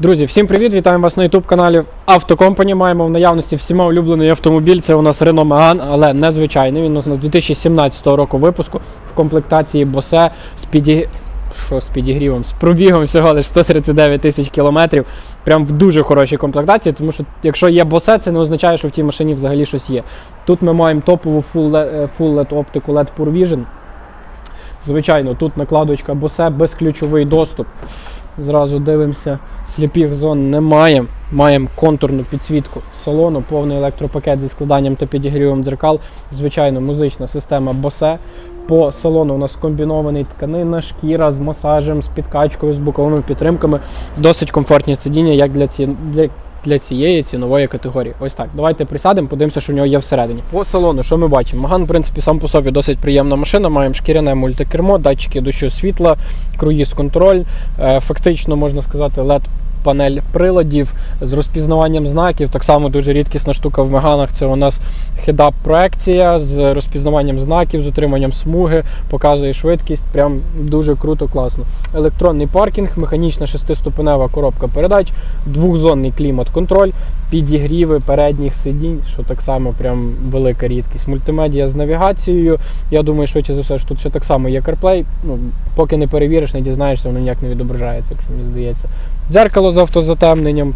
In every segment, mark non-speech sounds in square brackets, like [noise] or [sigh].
Друзі, всім привіт! Вітаємо вас на youtube каналі Автокомпані. Маємо в наявності всіма улюблений автомобіль. Це у нас Renault Megane, але незвичайний. Він у нас на 2017 року випуску в комплектації Bose з піді... Що з підігрівом? З пробігом всього лише 139 тисяч кілометрів. Прям в дуже хорошій комплектації, тому що якщо є Bose, це не означає, що в тій машині взагалі щось є. Тут ми маємо топову Full full LED оптику LED Pure Vision. Звичайно, тут накладочка Bose, безключовий доступ. Зразу дивимося, сліпих зон немає. Маємо контурну підсвітку салону, повний електропакет зі складанням та підігрівом дзеркал. Звичайно, музична система Bose. По салону у нас комбінований тканина, шкіра з масажем, з підкачкою, з боковими підтримками. Досить комфортні сидіння, як для, ці... для... для цієї цінової категорії. Ось так. Давайте присядемо, подивимося, що в нього є всередині. По салону, що ми бачимо? Маган, в принципі, сам по собі досить приємна машина. Маємо шкіряне мультикермо, датчики дощу світла, круїз контроль. Е, Фактично можна сказати, LED панель приладів з розпізнаванням знаків. Так само дуже рідкісна штука в Меганах. Це у нас хедап проекція з розпізнаванням знаків, з отриманням смуги, показує швидкість. Прям дуже круто, класно. Електронний паркінг, механічна шестиступенева коробка передач, двохзонний клімат-контроль, підігріви передніх сидінь, що так само прям велика рідкість. Мультимедіа з навігацією. Я думаю, швидше за все, що тут ще так само є CarPlay. Ну, поки не перевіриш, не дізнаєшся, воно ніяк не відображається, якщо мені здається. Дзеркало з автозатемненням,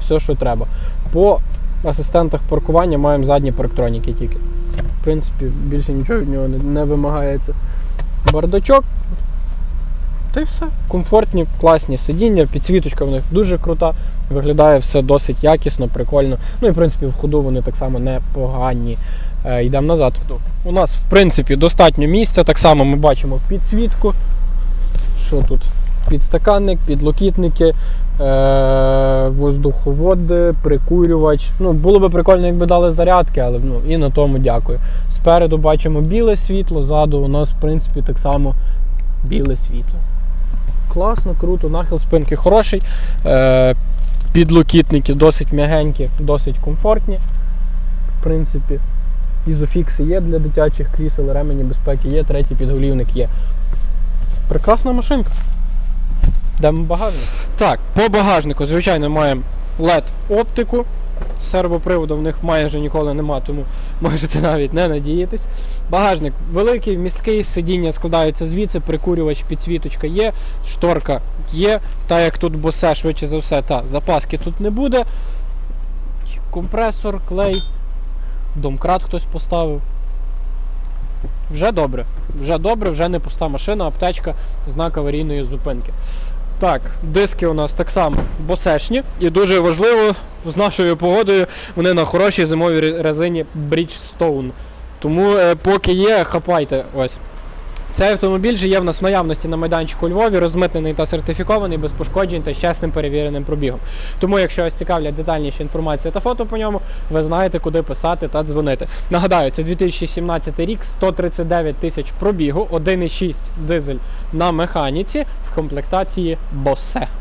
все, що треба. По асистентах паркування маємо задні парктроніки тільки. В принципі, більше нічого від нього не, вимагається. Бардачок. Та й все. Комфортні, класні сидіння, підсвіточка в них дуже крута. Виглядає все досить якісно, прикольно. Ну і в принципі в ходу вони так само непогані. Е, йдемо назад. У нас, в принципі, достатньо місця. Так само ми бачимо підсвітку. Що тут? Підстаканник, підлокітники, е- воздуховоди, прикурювач. Ну, було би прикольно, якби дали зарядки, але ну, і на тому дякую. Спереду бачимо біле світло, ззаду у нас, в принципі, так само біле світло. Класно, круто, нахил спинки хороший. Е- підлокітники досить м'ягенькі, досить комфортні. В принципі, ізофікси є для дитячих крісел, ремені безпеки є, третій підголівник є. Прекрасна машинка. Йдемо в багажник. Так, по багажнику, звичайно, маємо LED оптику. Сервоприводу в них майже ніколи нема, тому можете [laughs] навіть не надіятись. Багажник великий, місткий, сидіння складаються звідси, прикурювач, підсвіточка є, шторка є. Та як тут босе, швидше за все, та запаски тут не буде. Компресор, клей, домкрат хтось поставив. Вже добре. Вже добре, вже не пуста машина, аптечка, знак аварійної зупинки. Так, диски у нас так само босешні. І дуже важливо, з нашою погодою вони на хорошій зимовій резині Bridgestone. Тому е, поки є, хапайте ось. Цей автомобіль же є в нас в наявності на майданчику Львові, розмитнений та сертифікований, без пошкоджень та чесним перевіреним пробігом. Тому, якщо вас цікавлять детальніша інформація та фото по ньому, ви знаєте, куди писати та дзвонити. Нагадаю, це 2017 рік, 139 тисяч пробігу, 1,6 дизель на механіці в комплектації Bose.